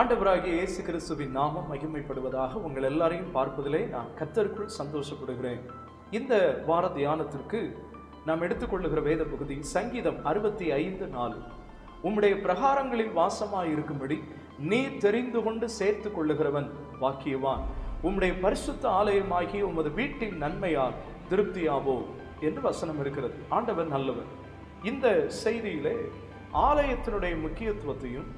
ஆண்டவராகிய இயேசு கிறிஸ்துவின் நாமம் மகிமைப்படுவதாக உங்கள் எல்லாரையும் பார்ப்பதிலே நான் கத்தருக்குள் சந்தோஷப்படுகிறேன். இந்த வார தியானத்திற்கு நாம் எடுத்துக்கொள்ளுகிற வேத பகுதி சங்கீதம் அறுபத்தி ஐந்து நாலு. உம்முடைய பிரகாரங்களில் வாசமாய் இருக்கும்படி நீ தெரிந்து கொண்டு சேர்த்து கொள்ளுகிறவன் வாக்கியவான். உம்முடைய பரிசுத்த ஆலயமாகி உமது வீட்டின் நன்மையால் திருப்தியாவோ என்று வசனம் இருக்கிறது. ஆண்டவர் நல்லவர். இந்த செய்தியிலே ஆலயத்தினுடைய முக்கியத்துவத்தையும்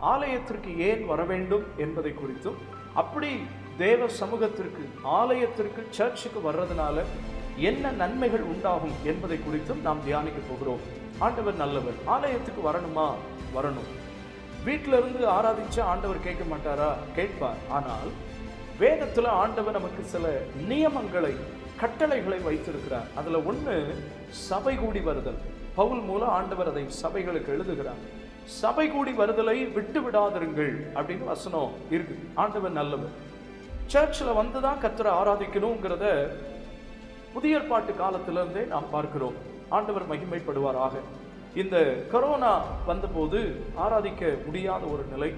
ஆலயத்திற்கு ஏன் வர வேண்டும் என்பதை குறித்தும் அப்படி தேவ சமூகத்திற்கு ஆலயத்திற்கு சர்ச்சுக்கு வர்றதுனால என்ன நன்மைகள் உண்டாகும் என்பதை குறித்தும் நாம் தியானிக்க போகிறோம். ஆண்டவர் நல்லவர். ஆலயத்துக்கு வரணுமா? வரணும். வீட்டில இருந்து ஆராதிச்சா ஆண்டவர் கேட்க மாட்டாரா? கேட்பார். ஆனால் வேதத்துல ஆண்டவர் நமக்கு சில நியமங்களை கட்டளைகளை வைத்திருக்கிறார். அதுல ஒன்று சபை கூடி வருதல். பவுல் மூலம் ஆண்டவர் அதை சபைகளுக்கு எழுதுகிறார். சபை கூடி வருதலை விட்டு விடாதிருங்கள் அப்படின்னு வசனம் இருக்கு. ஆண்டவர் நல்லவர். சர்ச்சில் வந்து தான் கத்தரை ஆராதிக்கணுங்கிறத புதிய ஏற்பாட்டு காலத்திலிருந்தே நாம் பார்க்கிறோம். ஆண்டவர் மகிமைப்படுவாராக. இந்த கொரோனா வந்தபோது ஆராதிக்க முடியாத ஒரு நிலை.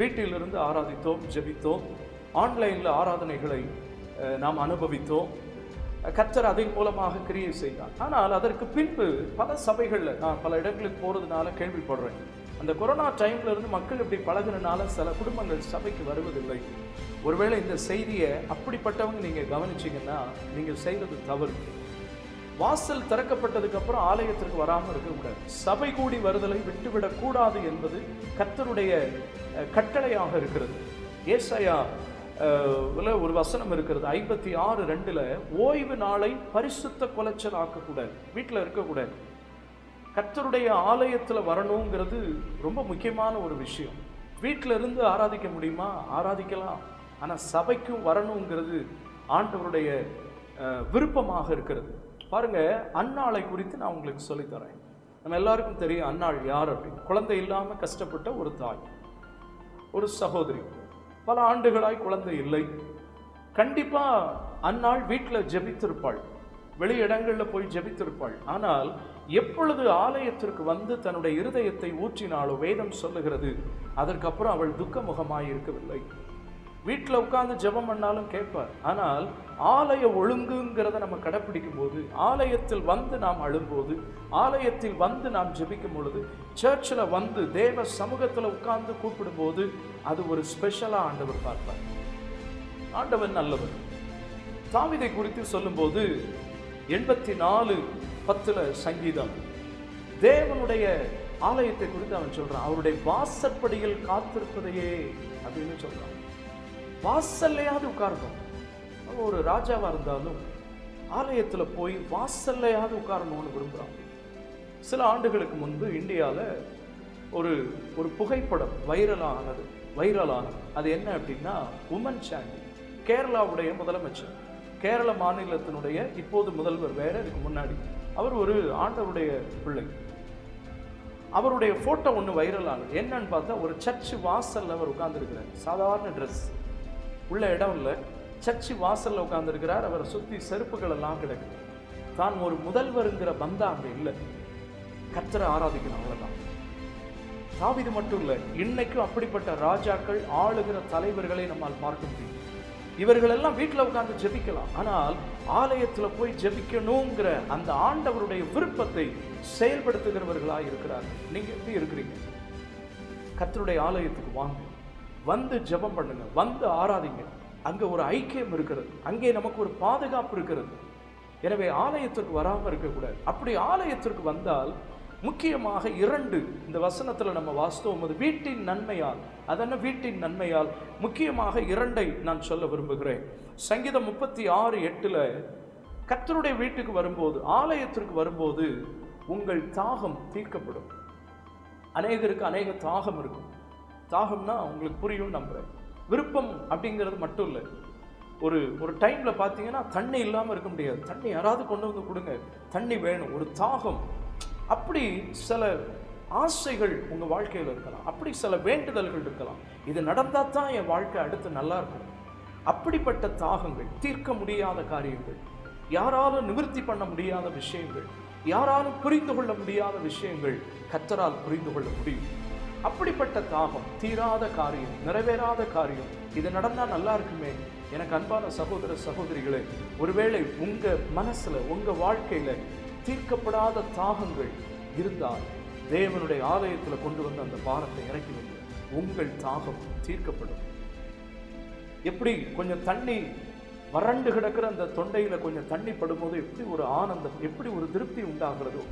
வீட்டிலிருந்து ஆராதித்தோம் ஜெபித்தோம். ஆன்லைனில் ஆராதனைகளை நாம் அனுபவித்தோம். கத்தர் அதன் மூலமாக கிரியை செய்தார். ஆனால் அதற்கு பின்பு பல சபைகளில் நான் பல இடங்களுக்கு போகிறதுனால கேள்விப்படுறேன். அந்த கொரோனா டைம்ல இருந்து மக்கள் இப்படி பழகுனனால சில குடும்பங்கள் சபைக்கு வருவதில்லை. ஒருவேளை இந்த செய்தியை அப்படிப்பட்டவங்க நீங்க கவனிச்சிங்கன்னா நீங்கள் செய்கிறது தவறு. வாசல் திறக்கப்பட்டதுக்கு அப்புறம் ஆலயத்திற்கு வராமல் இருக்கக்கூடாது சபை கூடி வருதலை விட்டுவிடக்கூடாது என்பது கத்தருடைய கட்டளையாக இருக்கிறது. ஏசையா ஒரு வசனம் இருக்கிறது. ஐம்பத்தி ஆறு ரெண்டில் ஓய்வு நாளை பரிசுத்த குலைச்சல் ஆக்கக்கூடாது. வீட்டில் இருக்கக்கூடாது. கர்த்தருடைய ஆலயத்தில் வரணுங்கிறது ரொம்ப முக்கியமான ஒரு விஷயம். வீட்டில் இருந்து ஆராதிக்க முடியுமா? ஆராதிக்கலாம். ஆனால் சபைக்கும் வரணுங்கிறது ஆண்டவருடைய விருப்பமாக இருக்கிறது. பாருங்கள் அன்னாளை குறித்து நான் உங்களுக்கு சொல்லித்தரேன் நம்ம எல்லாருக்கும் தெரியும் அன்னாள் யார் அப்படின்னு. குழந்தை இல்லாமல் கஷ்டப்பட்ட ஒரு தாய் ஒரு சகோதரி. பல ஆண்டுகளாய் குழந்தை இல்லை. கண்டிப்பாக அன்னாள் வீட்டில் ஜெபித்திருப்பாள். வெளி இடங்களில் போய் ஜெபித்திருப்பாள். ஆனால் எப்பொழுது ஆலயத்திற்கு வந்து தன்னுடைய இருதயத்தை ஊற்றினாலோ வேதம் சொல்லுகிறது அதற்கப்புறம் அவள் துக்கமுகமாய் இருக்கவில்லை வீட்டில் உட்காந்து ஜெபம் பண்ணாலும் கேட்பார். ஆனால் ஆலய ஒழுங்குங்கிறத நம்ம கடைப்பிடிக்கும் போது ஆலயத்தில் வந்து நாம் அழும்போது ஆலயத்தில் வந்து நாம் ஜெபிக்கும் பொழுது சர்ச்சில் வந்து தேவ சமூகத்தில் உட்கார்ந்து கூப்பிடும்போது அது ஒரு ஸ்பெஷலாக ஆண்டவர் பார்ப்பார். ஆண்டவர் நல்லவர். தாவிதை குறித்து சொல்லும்போது எண்பத்தி நாலு பத்தில் சங்கீதம். தேவனுடைய ஆலயத்தை குறித்து அவன் சொல்கிறான் அவருடைய வாசற்படியில் காத்திருப்பதையே அப்படின்னு சொல்கிறான் வாசல்லையாவது உட்காரணும். அவன் ஒரு ராஜாவாக இருந்தாலும் ஆலயத்தில் போய் வாசல்லையாவது உட்காரணும்னு விரும்புகிறான் சில ஆண்டுகளுக்கு முன்பு இந்தியாவில் ஒரு ஒரு புகைப்படம் வைரலானது வைரலானது. அது என்ன அப்படின்னா உமன் சாண்டி கேரளாவுடைய முதலமைச்சர். கேரள மாநிலத்தினுடைய இப்போது முதல்வர் வேற இதுக்கு முன்னாடி. அவர் ஒரு ஆண்டவருடைய பிள்ளை. அவருடைய ஃபோட்டோ ஒன்று வைரலானது. என்னன்னு பார்த்தா ஒரு சர்ச்சு வாசலில் அவர் உட்காந்துருக்கிறார் சாதாரண ட்ரெஸ் உள்ள இடம் இல்லை. சர்ச்சு வாசலில் உட்காந்துருக்கிறார் அவரை சுற்றி செருப்புகள் எல்லாம் கிடக்கு. தான் ஒரு முதல்வருங்கிற பந்தா அங்கே இல்லை. கத்தரை ஆராதிக்கணும் அவ்வளோதான் தாவிது மட்டும் இல்லை இன்னைக்கும் அப்படிப்பட்ட ராஜாக்கள் ஆளுகிற தலைவர்களை நம்மால் பார்க்க முடியும். இவர்கள் எல்லாம் வீட்டில் உட்கார்ந்து ஜெபிக்கலாம். ஆனால் ஆலயத்தில் போய் ஜெபிக்கணுங்கிற அந்த ஆண்டவருடைய விருப்பத்தை செயல்படுத்துகிறவர்களாக இருக்கிறார்கள். நீங்க எப்படி இருக்கிறீங்க? கத்தருடைய ஆலயத்துக்கு வாங்க. வந்து ஜெபம் பண்ணுங்க. வந்து ஆராதிங்க. அங்க ஒரு ஐக்கியம் இருக்கிறது. அங்கே நமக்கு ஒரு பாதுகாப்பு இருக்கிறது. எனவே ஆலயத்திற்கு வராமல் இருக்கக்கூடாது. அப்படி ஆலயத்திற்கு வந்தால் முக்கியமாக இரண்டு இந்த வசனத்தில் நம்ம வாஸ்தவம் அது வீட்டின் நன்மையால். அதென்ன வீட்டின் நன்மையால்? முக்கியமாக இரண்டை நான் சொல்ல விரும்புகிறேன். சங்கீதம் முப்பத்தி ஆறு எட்டில் கத்தருடைய வீட்டுக்கு வரும்போது ஆலயத்திற்கு வரும்போது உங்கள் தாகம் தீர்க்கப்படும். அநேகருக்கு அநேக தாகம் இருக்கும். தாகம்னா உங்களுக்கு புரியும் நம்புகிறேன் விருப்பம் அப்படிங்கிறது மட்டும் இல்லை. ஒரு ஒரு டைமில் பார்த்தீங்கன்னா தண்ணி இல்லாமல் இருக்க முடியாது. தண்ணி யாராவது கொண்டு வந்து கொடுங்க. தண்ணி வேணும். ஒரு தாகம். அப்படி சில ஆசைகள் உங்கள் வாழ்க்கையில் இருக்கலாம். அப்படி சில வேண்டுதல்கள் இருக்கலாம். இது நடந்தால் தான் என் வாழ்க்கை அடுத்து நல்லா இருக்கும். அப்படிப்பட்ட தாகங்கள் தீர்க்க முடியாத காரியங்கள் யாராலும் நிவர்த்தி பண்ண முடியாத விஷயங்கள் யாராலும் புரிந்து கொள்ள முடியாத விஷயங்கள் கத்தரால் புரிந்து கொள்ள முடியும். அப்படிப்பட்ட தாகம் தீராத காரியம் நிறைவேறாத காரியம் இது நடந்தால் நல்லா இருக்குமே. எனக்கு அன்பான சகோதர சகோதரிகளே ஒருவேளை உங்கள் மனசில் உங்கள் வாழ்க்கையில் தீர்க்கப்படாத தாகங்கள் இருந்தால் தேவனுடைய ஆலயத்தில் கொண்டு வந்து அந்த பாரத்தை இறக்கி வந்து உங்கள் தாகம் தீர்க்கப்படும். எப்படி கொஞ்சம் தண்ணி வறண்டு கிடக்கிற அந்த தொண்டையில் கொஞ்சம் தண்ணி படும்போது எப்படி ஒரு ஆனந்தம் எப்படி ஒரு திருப்தி உண்டாகிறதோ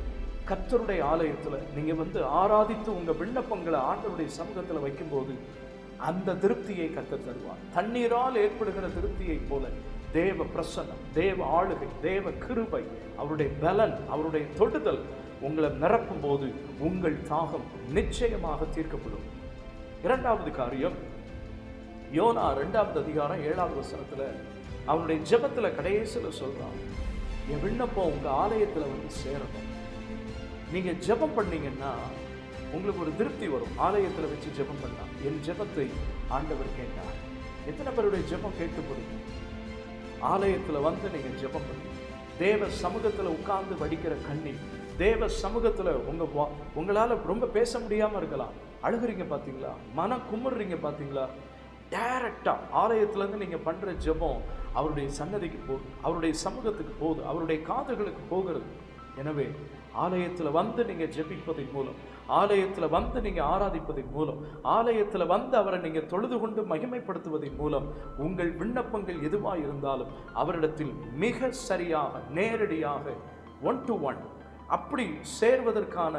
கத்தருடைய ஆலயத்தில் நீங்கள் வந்து ஆராதித்து உங்கள் விண்ணப்பங்களை ஆண்டவருடைய சமூகத்தில் வைக்கும்போது அந்த திருப்தியை கத்த தருவார். தண்ணீரால் ஏற்படுகிற திருப்தியைப் போல தேவ பிரசன்னம் தேவ ஆளுகை தேவ கிருபை அவருடைய பலன் அவருடைய தொடுதல் உங்களை நிரப்பும் போது உங்கள் தாகம் நிச்சயமாக தீர்க்கப்படும். இரண்டாவது காரியம் யோனா ரெண்டாவது அதிகாரம் ஏழாவது வசனத்தில் அவனுடைய ஜபத்தில் கடைசியில் சொல்கிறான் என் விண்ணப்பம் உங்கள் ஆலயத்தில் வந்து சேரணும். நீங்கள் ஜெபம் பண்ணீங்கன்னா உங்களுக்கு ஒரு திருப்தி வரும். ஆலயத்தில் வச்சு ஜெபம் பண்ணால் என் ஜெபத்தை ஆண்டவர் கேட்டார். எத்தனை பேருடைய ஜெபம் கேட்கப்படும் ஆலயத்தில் வந்து நீங்கள் ஜெபம் பண்ணி தேவ சமூகத்தில் உட்கார்ந்து வடிக்கிற கண்ணீர் தேவ சமூகத்தில் உங்கள் வா- உங்களால் ரொம்ப பேச முடியாமல் இருக்கலாம். அழுகுறீங்க பார்த்தீங்களா மன குமுறுறீங்க பார்த்தீங்களா டைரக்டாக ஆலயத்துலேருந்து நீங்கள் பண்ணுற ஜெபம் அவருடைய சன்னதிக்கு போகுது அவருடைய சமூகத்துக்கு போகுது அவருடைய காதுகளுக்கு போகிறது. எனவே ஆலயத்தில் வந்து நீங்கள் ஜெபிப்பதன் மூலம் ஆலயத்தில் வந்து நீங்கள் ஆராதிப்பதன் மூலம் ஆலயத்தில் வந்து அவரை நீங்கள் தொழுது கொண்டு மகிமைப்படுத்துவதன் மூலம் உங்கள் விண்ணப்பங்கள் எதுவாக இருந்தாலும் அவரிடத்தில் மிக சரியாக நேரடியாக ஒன் டு ஒன் அப்படி சேர்வதற்கான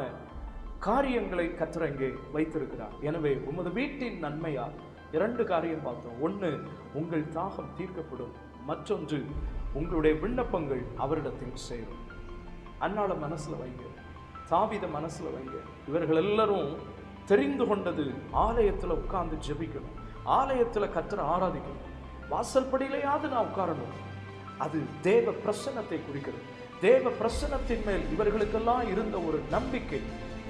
காரியங்களை கத்திரங்கே வைத்திருக்கிறார். எனவே உமது வீட்டின் நன்மையால் இரண்டு காரியம் பார்த்தோம். ஒன்று உங்கள் தாகம் தீர்க்கப்படும். மற்றொன்று உங்களுடைய விண்ணப்பங்கள் அவரிடத்தில் சேரும். அன்னாள மனசுல வைங்க. தாவித மனசுல வைங்க. இவர்கள் எல்லாரும் தெரிந்து கொண்டது ஆலயத்துல உட்கார்ந்து ஜெபிக்கணும். ஆலயத்துல கர்த்தரை ஆராதிக்கணும். வாசல்படியிலையாவது நான் உட்காரணும். அது தேவ பிரசன்னத்தை குறிக்கிறது. தேவ பிரசன்னத்தின் மேல் இவர்களுக்கெல்லாம் இருந்த ஒரு நம்பிக்கை.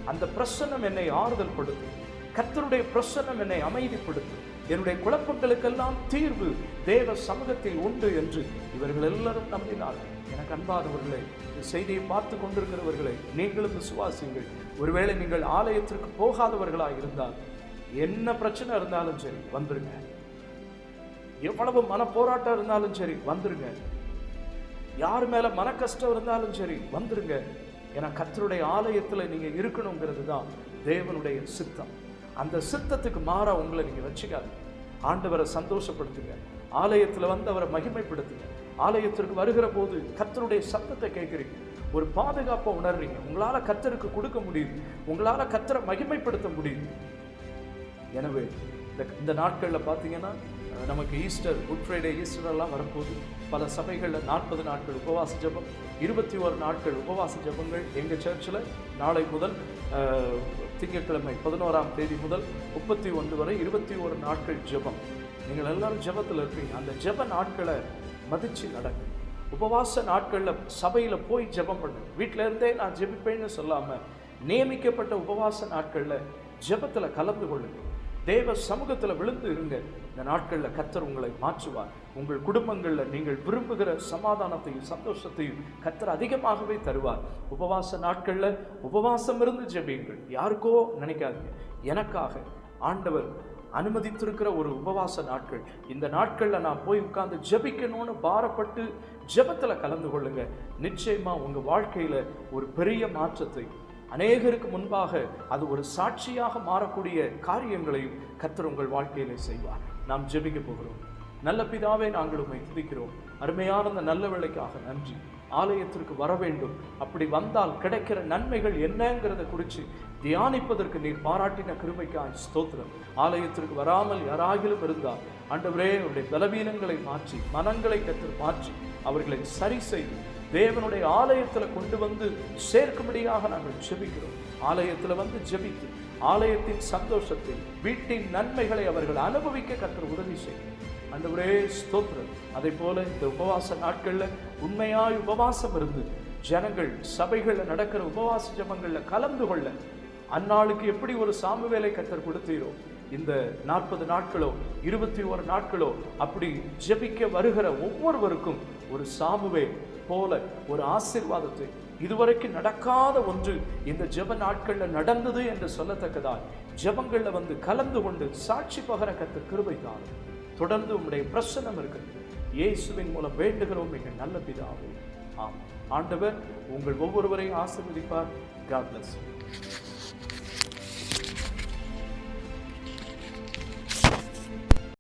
அந்த பிரசன்னம் என்னை ஆறுதல் படுத்தும் கத்தருடைய பிரசன்னம் என்னை அமைதிப்படுத்தும். என்னுடைய குழப்பங்களுக்கெல்லாம் தீர்வு தேவ சமூகத்தில் உண்டு என்று இவர்கள் எல்லாரும் நம்பினார்கள் எனக்கு அன்பானவர்களே இந்த செய்தியை பார்த்து கொண்டிருக்கிறவர்களை நீங்களும் விசுவாசியுங்கள். ஒருவேளை நீங்கள் ஆலயத்திற்கு போகாதவர்களாக இருந்தால் என்ன பிரச்சனை இருந்தாலும் சரி வந்துருங்க. எவ்வளவு மன போராட்டம் இருந்தாலும் சரி வந்துருங்க. யார் மேல மன கஷ்டம் இருந்தாலும் சரி வந்துருங்க. ஏன்னா கத்தருடைய ஆலயத்தில் நீங்க இருக்கணுங்கிறது தான் தேவனுடைய சித்தம். அந்த சித்தத்துக்கு மாறாக உங்களை நீங்கள் வச்சுக்காது ஆண்டவரை சந்தோஷப்படுத்துங்க. ஆலயத்தில் வந்து அவரை மகிமைப்படுத்துங்க. ஆலயத்திற்கு வருகிற போது கத்தருடைய சத்தத்தை கேட்குறீங்க. ஒரு பாதுகாப்பை உணர்றீங்க. உங்களால் கத்தருக்கு கொடுக்க முடியுது. உங்களால் கத்தரை மகிமைப்படுத்த முடியுது. எனவே இந்த இந்த நாட்களில் பார்த்தீங்கன்னா நமக்கு ஈஸ்டர் குட் ஃப்ரைடே ஈஸ்டரெல்லாம் வரும்போது பல சபைகளில் நாற்பது நாட்கள் உபவாச ஜெபம் இருபத்தி ஒரு நாட்கள் உபவாச ஜெபங்கள் எங்கள் சர்ச்சில் நாளை முதல் திங்கட்கிழமை பதினோராம் தேதி முதல் முப்பத்தி ஒன்று வரை இருபத்தி ஒரு நாட்கள் ஜெபம். நீங்கள் எல்லாரும் ஜெபத்தில் இருப்பீங்க. அந்த ஜெப நாட்களை மதித்து நடங்க. உபவாச நாட்களில் சபையில் போய் ஜெபம் பண்ணுங்க. வீட்டில இருந்தே நான் ஜெபிப்பேன்னு சொல்லாமல் நியமிக்கப்பட்ட உபவாச நாட்களில் ஜெபத்தில் கலந்து கொள்ளுங்கள் தேவ சமூகத்தில் விழுந்து இருங்க. இந்த நாட்களில் கத்தர் உங்களை மாற்றுவார். உங்கள் குடும்பங்களில் நீங்கள் விரும்புகிற சமாதானத்தையும் சந்தோஷத்தையும் கத்தர் அதிகமாகவே தருவார். உபவாச நாட்களில் உபவாசம் இருந்து ஜெபியுங்கள். யாருக்கோ நினைக்காதீங்க. எனக்காக ஆண்டவர் அனுமதித்திருக்கிற ஒரு உபவாச நாட்கள். இந்த நாட்களில் நான் போய் உட்கார்ந்து ஜெபிக்கணும்னு பாரப்பட்டு ஜெபத்தில் கலந்து கொள்ளுங்க. நிச்சயமாக உங்கள் வாழ்க்கையில் ஒரு பெரிய மாற்றத்தை அநேகருக்கு முன்பாக அது ஒரு சாட்சியாக மாறக்கூடிய காரியங்களையும் கத்தர் உங்கள் வாழ்க்கையிலே செய்வார். நாம் ஜெபிக்க போகிறோம். நல்ல பிதாவே நாங்கள் உம்மை துதிக்கிறோம். அருமையான அந்த நல்ல வேலைக்காக நன்றி. ஆலயத்திற்கு வர வேண்டும். அப்படி வந்தால் கிடைக்கிற நன்மைகள் என்னங்கிறத குறித்து தியானிப்பதற்கு நீர் பாராட்டின கிருமைக்காய் ஸ்தோத்திரம். ஆலயத்திற்கு வராமல் யாராகிலும் இருந்தால் ஆண்டவரே அவருடைய பலவீனங்களை மாற்றி மனங்களை கற்று மாற்றி அவர்களை சரி செய்து தேவனுடைய ஆலயத்தில் கொண்டு வந்து சேர்க்கும்படியாக நாங்கள் ஜெபிக்கிறோம். ஆலயத்தில் வந்து ஜெபித்து ஆலயத்தின் சந்தோஷத்தை வீட்டின் நன்மைகளை அவர்கள் அனுபவிக்க கற்று உதவி செய்யும். ஆண்டவரே ஸ்தோத்திரம். அதே போல இந்த உபவாச நாட்களில் உண்மையாய் உபவாசம் இருந்து ஜனங்கள் சபைகளில் நடக்கிற உபவாச ஜபங்களில் கலந்து கொள்ள அந்நாளுக்கு எப்படி ஒரு சாமுவேலை கத்தர் கொடுத்தீரோ இந்த நாற்பது நாட்களோ இருபத்தி ஒரு நாட்களோ அப்படி ஜெபிக்க வருகிற ஒவ்வொருவருக்கும் ஒரு சாமுவே போல ஒரு ஆசீர்வாதத்தை. இதுவரைக்கும் நடக்காத ஒன்று இந்த ஜெப நாட்களில் நடந்தது என்று சொல்லத்தக்கதால் ஜெபங்களில் வந்து கலந்து கொண்டு சாட்சி பகர கத்த கிருபை தான் தொடர்ந்து உம்முடைய பிரசனம் இருக்கிறது. இயேசுவின் மூலம் வேண்டுகிறோம் மிக நல்ல பிதாவே. ஆம் ஆண்டவர் உங்கள் ஒவ்வொருவரையும் ஆசிர்வதிப்பார். God.